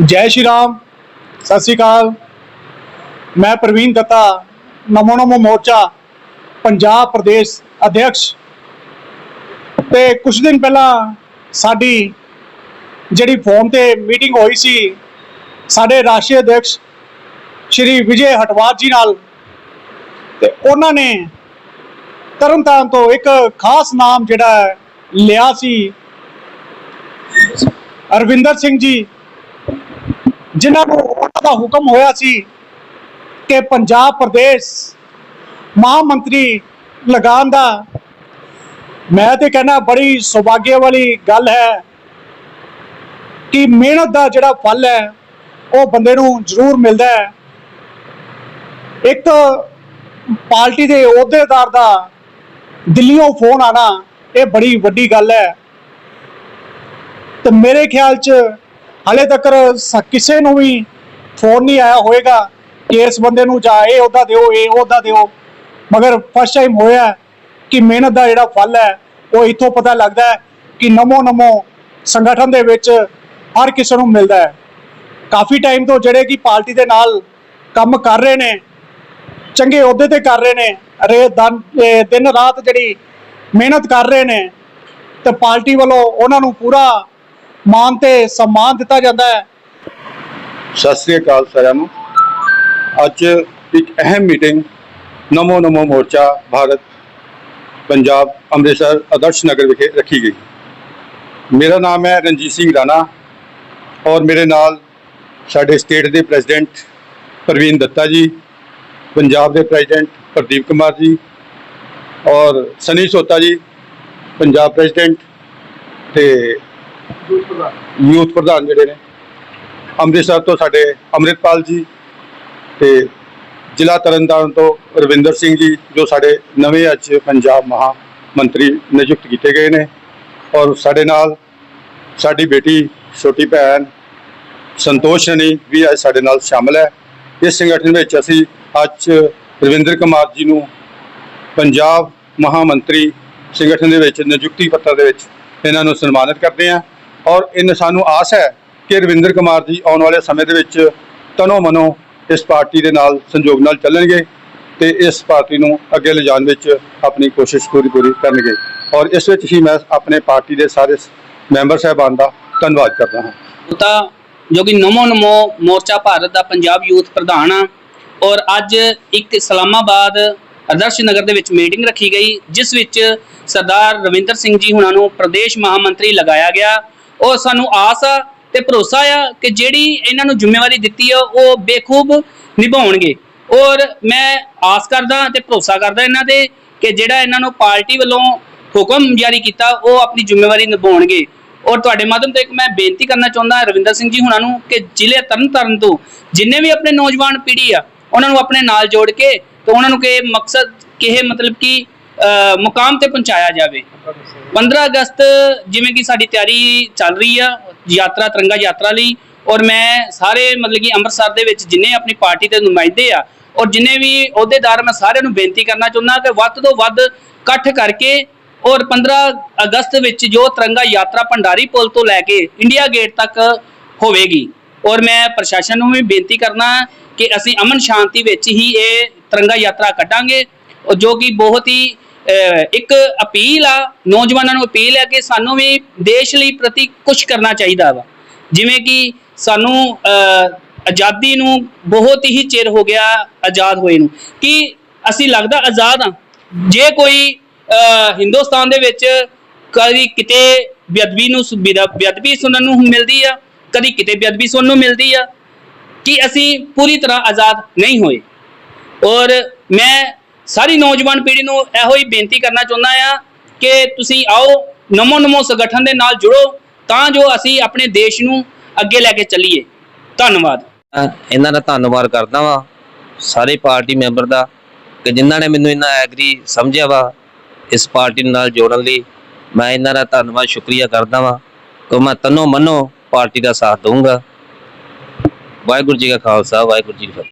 ਜੈ ਸ਼੍ਰੀ ਰਾਮ, ਸਤਿ ਸ਼੍ਰੀ ਅਕਾਲ। ਮੈਂ ਪ੍ਰਵੀਨ ਦੱਤਾ, ਨਮੋ ਨਮੋ ਮੋਰਚਾ, ਪੰਜਾਬ ਪ੍ਰਦੇਸ਼ ਅਧਿਕਸ਼ ਤੇ ਕੁਝ ਦਿਨ ਪਹਿਲਾਂ ਸਾਡੀ ਜਿਹੜੀ ਫੋਨ ਤੇ ਮੀਟਿੰਗ ਹੋਈ ਸੀ, ਸਾਡੇ ਰਾਸ਼ਟਰੀ ਅਧਿਕਸ਼ ਸ਼੍ਰੀ ਵਿਜੇ ਹਟਵਾਰ ਜੀ ਨਾਲ, ਤੇ ਉਹਨਾਂ ਨੇ ਤਰਨਤਾਰਨ ਤੋਂ ਇੱਕ ਖਾਸ ਨਾਮ ਜਿਹੜਾ ਲਿਆ ਸੀ। ਅਰਵਿੰਦਰ ਸਿੰਘ ਜੀ ਜਿਨ੍ਹਾਂ ਨੂੰ ਉਹਨਾਂ ਦਾ ਹੁਕਮ ਹੋਇਆ ਸੀ ਕਿ ਪੰਜਾਬ ਪ੍ਰਦੇਸ਼ ਮਹਾਮੰਤਰੀ ਲਗਾਉਣ ਦਾ, ਮੈਂ ਤੇ ਕਹਿੰਦਾ ਬੜੀ ਸੁਭਾਗੇ ਵਾਲੀ ਗੱਲ ਹੈ ਕਿ ਮਿਹਨਤ ਦਾ ਜਿਹੜਾ ਫਲ ਹੈ, ਉਹ ਬੰਦੇ ਨੂੰ ਜ਼ਰੂਰ ਮਿਲਦਾ ਹੈ। ਇੱਕ ਪਾਰਟੀ ਦੇ ਅਹੁਦੇਦਾਰ ਦਾ ਦਿੱਲੀੋਂ ਫੋਨ ਆਣਾ ਇਹ ਬੜੀ ਵੱਡੀ ਗੱਲ ਹੈ। ਤੇ ਮੇਰੇ ਖਿਆਲ 'ਚ ਹਲੇ ਤੱਕ ਕਿਸੇ ਨੂੰ ਵੀ ਫੋਨ ਨਹੀਂ ਆਇਆ ਹੋਵੇਗਾ ਕਿ ਇਸ ਬੰਦੇ ਨੂੰ ਜਾ ਇਹ ਉਹਦਾ ਦਿਓ, ਇਹ ਉਹਦਾ ਦਿਓ। ਮਗਰ ਫਸਟ ਟਾਈਮ ਹੋਇਆ ਕਿ ਮਿਹਨਤ ਦਾ ਜਿਹੜਾ ਫਲ ਹੈ, ਉਹ ਇੱਥੋਂ ਪਤਾ ਲੱਗਦਾ ਹੈ ਕਿ ਨਮੋ ਨਮੋ ਸੰਗਠਨ ਦੇ ਵਿੱਚ ਹਰ ਕਿਸੇ ਨੂੰ ਮਿਲਦਾ ਹੈ। ਕਾਫੀ ਟਾਈਮ ਤੋਂ ਜਿਹੜੇ ਕਿ ਪਾਰਟੀ ਦੇ ਨਾਲ ਕੰਮ ਕਰ ਰਹੇ ਨੇ, ਚੰਗੇ ਅਹੁਦੇ ਤੇ ਕਰ ਰਹੇ ਨੇ ਰੇ ਦਨ- ਦਿਨ ਰਾਤ ਜਿਹੜੀ ਮਿਹਨਤ ਕਰ ਰਹੇ ਨੇ, ਤੇ ਪਾਰਟੀ ਵੱਲੋਂ ਉਹਨਾਂ ਨੂੰ ਪੂਰਾ ਮਾਨ ਤੇ ਸਨਮਾਨ ਦਿੱਤਾ ਜਾਂਦਾ ਹੈ। ਸਤਿ ਸ੍ਰੀ ਅਕਾਲ ਸਾਰਿਆਂ ਨੂੰ। ਅੱਜ ਇੱਕ ਅਹਿਮ ਮੀਟਿੰਗ, ਨਮੋ ਨਮੋ ਮੋਰਚਾ ਭਾਰਤ ਪੰਜਾਬ ਅੰਮ੍ਰਿਤਸਰ ਆਦਰਸ਼ ਨਗਰ ਵਿਖੇ ਰੱਖੀ ਗਈ। ਮੇਰਾ ਨਾਮ ਹੈ ਰਣਜੀਤ ਸਿੰਘ ਰਾਣਾ ਔਰ ਮੇਰੇ ਨਾਲ ਸਾਡੇ ਸਟੇਟ ਦੇ ਪ੍ਰੈਜ਼ੀਡੈਂਟ ਪ੍ਰਵੀਨ ਦੱਤਾ ਜੀ, ਪੰਜਾਬ ਦੇ ਪ੍ਰੈਜ਼ੀਡੈਂਟ ਪ੍ਰਦੀਪ ਕੁਮਾਰ ਜੀ ਔਰ ਸਨੀ ਸੋਤਾ ਜੀ, ਪੰਜਾਬ ਪ੍ਰੈਜ਼ੀਡੈਂਟ ਤੇ ਯੂਥ ਪ੍ਰਧਾਨ ਜਿਹੜੇ ਨੇ, ਅੰਮ੍ਰਿਤਸਰ ਤੋਂ ਸਾਡੇ ਅੰਮ੍ਰਿਤਪਾਲ ਜੀ ਤੇ ਜ਼ਿਲ੍ਹਾ ਤਰਨਤਾਰਨ ਤੋਂ ਰਵਿੰਦਰ ਸਿੰਘ ਜੀ, ਜੋ ਸਾਡੇ ਨਵੇਂ ਅੱਜ ਪੰਜਾਬ ਮਹਾ ਮੰਤਰੀ ਨਿਯੁਕਤ ਕੀਤੇ ਗਏ ਨੇ ਔਰ ਸਾਡੇ ਨਾਲ ਸਾਡੀ ਬੇਟੀ, ਛੋਟੀ ਭੈਣ ਸੰਤੋਸ਼ ਰਣੀ ਵੀ ਅੱਜ ਸਾਡੇ ਨਾਲ ਸ਼ਾਮਲ ਹੈ। ਇਸ ਸੰਗਠਨ ਵਿੱਚ ਅਸੀਂ ਅੱਜ ਰਵਿੰਦਰ ਕੁਮਾਰ ਜੀ ਨੂੰ ਪੰਜਾਬ ਮਹਾਮੰਤਰੀ ਸੰਗਠਨ ਦੇ ਵਿੱਚ ਨਿਯੁਕਤੀ ਪੱਤਰ ਦੇ ਵਿੱਚ ਇਹਨਾਂ ਨੂੰ ਸਨਮਾਨਿਤ ਕਰਦੇ ਹਾਂ। ਔਰ ਇਹਨਾਂ ਸਾਨੂੰ ਆਸ ਹੈ ਕਿ ਰਵਿੰਦਰ ਕੁਮਾਰ ਜੀ ਆਉਣ ਵਾਲੇ ਸਮੇਂ ਦੇ ਵਿੱਚ ਤਨੋ ਮਨੋ ਇਸ ਪਾਰਟੀ ਦੇ ਨਾਲ ਸੰਯੋਗ ਨਾਲ ਚੱਲਣਗੇ ਤੇ ਇਸ ਪਾਰਟੀ ਨੂੰ ਅੱਗੇ ਲਿਜਾਣ ਵਿੱਚ ਆਪਣੀ ਕੋਸ਼ਿਸ਼ ਪੂਰੀ ਪੂਰੀ ਕਰਨਗੇ। ਔਰ ਇਸ ਵਿੱਚ ਹੀ ਮੈਂ ਆਪਣੇ ਪਾਰਟੀ ਦੇ ਸਾਰੇ ਮੈਂਬਰ ਸਾਹਿਬਾਨ ਦਾ ਧੰਨਵਾਦ ਕਰਦਾ ਹਾਂ। ਤਾਂ ਜੋ ਕਿ ਨਮੋ ਨਮੋ ਮੋਰਚਾ ਭਾਰਤ ਦਾ ਪੰਜਾਬ ਯੂਥ ਪ੍ਰਧਾਨ ਆ ਔਰ ਅੱਜ ਇੱਕ ਇਸਲਾਮਾਬਾਦ ਆਦਰਸ਼ ਨਗਰ ਦੇ ਵਿੱਚ ਮੀਟਿੰਗ ਰੱਖੀ ਗਈ, ਜਿਸ ਵਿੱਚ ਸਰਦਾਰ ਰਵਿੰਦਰ ਸਿੰਘ ਜੀ ਹੁਣਾਂ ਨੂੰ ਪ੍ਰਦੇਸ਼ ਮਹਾਮੰਤਰੀ ਲਗਾਇਆ ਗਿਆ। ਉਹ ਸਾਨੂੰ ਆਸ ਆ ਤੇ ਭਰੋਸਾ ਆ ਕਿ ਜਿਹੜੀ ਇਹਨਾਂ ਨੂੰ ਜ਼ਿੰਮੇਵਾਰੀ ਦਿੱਤੀ ਆ, ਉਹ ਬੇਖੂਬ ਨਿਭਾਉਣਗੇ। ਔਰ ਮੈਂ ਆਸ ਕਰਦਾ ਤੇ ਭਰੋਸਾ ਕਰਦਾ ਇਹਨਾਂ ਤੇ ਕਿ ਜਿਹੜਾ ਇਹਨਾਂ ਨੂੰ ਪਾਰਟੀ ਵੱਲੋਂ ਹੁਕਮ ਜਾਰੀ ਕੀਤਾ, ਉਹ ਆਪਣੀ ਜ਼ਿੰਮੇਵਾਰੀ ਨਿਭਾਉਣਗੇ। ਔਰ ਤੁਹਾਡੇ ਮਾਧਿਅਮ ਤੋਂ ਇੱਕ ਮੈਂ ਬੇਨਤੀ ਕਰਨਾ ਚਾਹੁੰਦਾ ਰਵਿੰਦਰ ਸਿੰਘ ਜੀ ਹੁਣਾਂ ਨੂੰ ਕਿ ਜ਼ਿਲ੍ਹੇ ਤਰਨਤਾਰਨ ਤੋਂ ਜਿੰਨੇ ਵੀ ਆਪਣੇ ਨੌਜਵਾਨ ਪੀੜ੍ਹੀ ਆ, ਉਹਨਾਂ ਨੂੰ ਆਪਣੇ ਨਾਲ ਜੋੜ ਕੇ ਤੇ ਉਹਨਾਂ ਨੂੰ ਕਿ ਮਕਸਦ ਕਿਹੇ ਮਤਲਬ ਕਿ ਮੁਕਾਮ ਤੇ ਪਹੁੰਚਾਇਆ ਜਾਵੇ। 15 ਅਗਸਤ ਜਿਵੇਂ ਕਿ ਸਾਡੀ ਤਿਆਰੀ ਚੱਲ ਰਹੀ ਆ, ਯਾਤਰਾ, ਤਿਰੰਗਾ ਯਾਤਰਾ ਲਈ, ਔਰ ਮੈਂ ਸਾਰੇ ਮਤਲਬ ਕਿ ਅੰਮ੍ਰਿਤਸਰ ਦੇ ਵਿੱਚ ਜਿੰਨੇ ਆਪਣੀ ਪਾਰਟੀ ਦੇ ਨੁਮਾਇੰਦੇ ਆ, ਔਰ ਜਿੰਨੇ ਵੀ ਅਹੁਦੇਦਾਰ ਮੈਂ ਸਾਰਿਆਂ ਨੂੰ ਬੇਨਤੀ ਕਰਨਾ ਚਾਹੁੰਦਾ ਕਿ ਵੱਧ ਤੋਂ ਵੱਧ ਇਕੱਠ ਕਰਕੇ, ਔਰ 15 ਅਗਸਤ ਵਿੱਚ ਜੋ ਤਿਰੰਗਾ ਯਾਤਰਾ ਭੰਡਾਰੀ ਪੁਲ ਤੋਂ ਲੈ ਕੇ ਇੰਡੀਆ ਗੇਟ ਤੱਕ ਹੋਵੇਗੀ। ਔਰ ਮੈਂ ਪ੍ਰਸ਼ਾਸਨ ਨੂੰ ਵੀ ਬੇਨਤੀ ਕਰਨਾ ਕਿ ਅਸੀਂ ਅਮਨ ਸ਼ਾਂਤੀ ਵਿੱਚ ਹੀ ਇਹ ਤਿਰੰਗਾ ਯਾਤਰਾ ਕੱਢਾਂਗੇ, ਔਰ ਜੋ ਕਿ ਬਹੁਤ ਹੀ ਇੱਕ ਅਪੀਲ ਆ, ਨੌਜਵਾਨਾਂ ਨੂੰ ਅਪੀਲ ਹੈ ਕਿ ਸਾਨੂੰ ਵੀ ਦੇਸ਼ ਲਈ ਪ੍ਰਤੀ ਕੁਝ ਕਰਨਾ ਚਾਹੀਦਾ ਵਾ। ਜਿਵੇਂ ਕਿ ਸਾਨੂੰ ਆਜ਼ਾਦੀ ਨੂੰ ਬਹੁਤ ਹੀ ਚਿਰ ਹੋ ਗਿਆ ਆਜ਼ਾਦ ਹੋਏ ਨੂੰ। ਕਿ ਅਸੀਂ ਲੱਗਦਾ ਆਜ਼ਾਦ ਆ ਜੇ ਕੋਈ ਹਿੰਦੁਸਤਾਨ ਦੇ ਵਿੱਚ ਕਦੀ ਕਿਤੇ ਬੇਅਦਬੀ ਨੂੰ ਬੇਅਦਬੀ ਸੁਣਨ ਨੂੰ ਮਿਲਦੀ ਆ, ਕਦੀ ਕਿਤੇ ਬੇਅਦਬੀ ਸੁਣਨ ਨੂੰ ਮਿਲਦੀ ਆ, ਕਿ ਅਸੀਂ ਪੂਰੀ ਤਰ੍ਹਾਂ ਆਜ਼ਾਦ ਨਹੀਂ ਹੋਏ। ਔਰ ਮੈਂ ਸਾਰੀ ਨੌਜਵਾਨ ਪੀੜ੍ਹੀ ਨੂੰ ਇਹੋ ਹੀ ਬੇਨਤੀ ਕਰਨਾ ਚਾਹੁੰਦਾ ਆ ਕਿ ਤੁਸੀਂ ਆਓ, ਨਮੋ ਨਮੋ ਸੰਗਠਨ ਦੇ ਨਾਲ ਜੁੜੋ, ਤਾਂ ਜੋ ਅਸੀਂ ਆਪਣੇ ਦੇਸ਼ ਨੂੰ ਅੱਗੇ ਲੈ ਕੇ ਚੱਲੀਏ। ਧੰਨਵਾਦ। ਮੈਂ ਇਹਨਾਂ ਦਾ ਧੰਨਵਾਦ ਕਰਦਾ ਵਾਂ, ਸਾਰੇ ਪਾਰਟੀ ਮੈਂਬਰ ਦਾ, ਕਿ ਜਿਨ੍ਹਾਂ ਨੇ ਮੈਨੂੰ ਇਹਨਾਂ ਐਗਰੀ ਸਮਝਿਆ ਵਾ ਇਸ ਪਾਰਟੀ ਨਾਲ ਜੋੜਨ ਲਈ, ਮੈਂ ਇਹਨਾਂ ਦਾ ਧੰਨਵਾਦ, ਸ਼ੁਕਰੀਆ ਕਰਦਾ ਵਾਂ ਕਿ ਮੈਂ ਤਨੋ ਮਨੋ ਪਾਰਟੀ ਦਾ ਸਾਥ ਦਊਂਗਾ। ਵਾਹਿਗੁਰੂ ਜੀ ਕਾ ਖਾਲਸਾ, ਵਾਹਿਗੁਰੂ ਜੀ ਕੀ ਫਤਿਹ।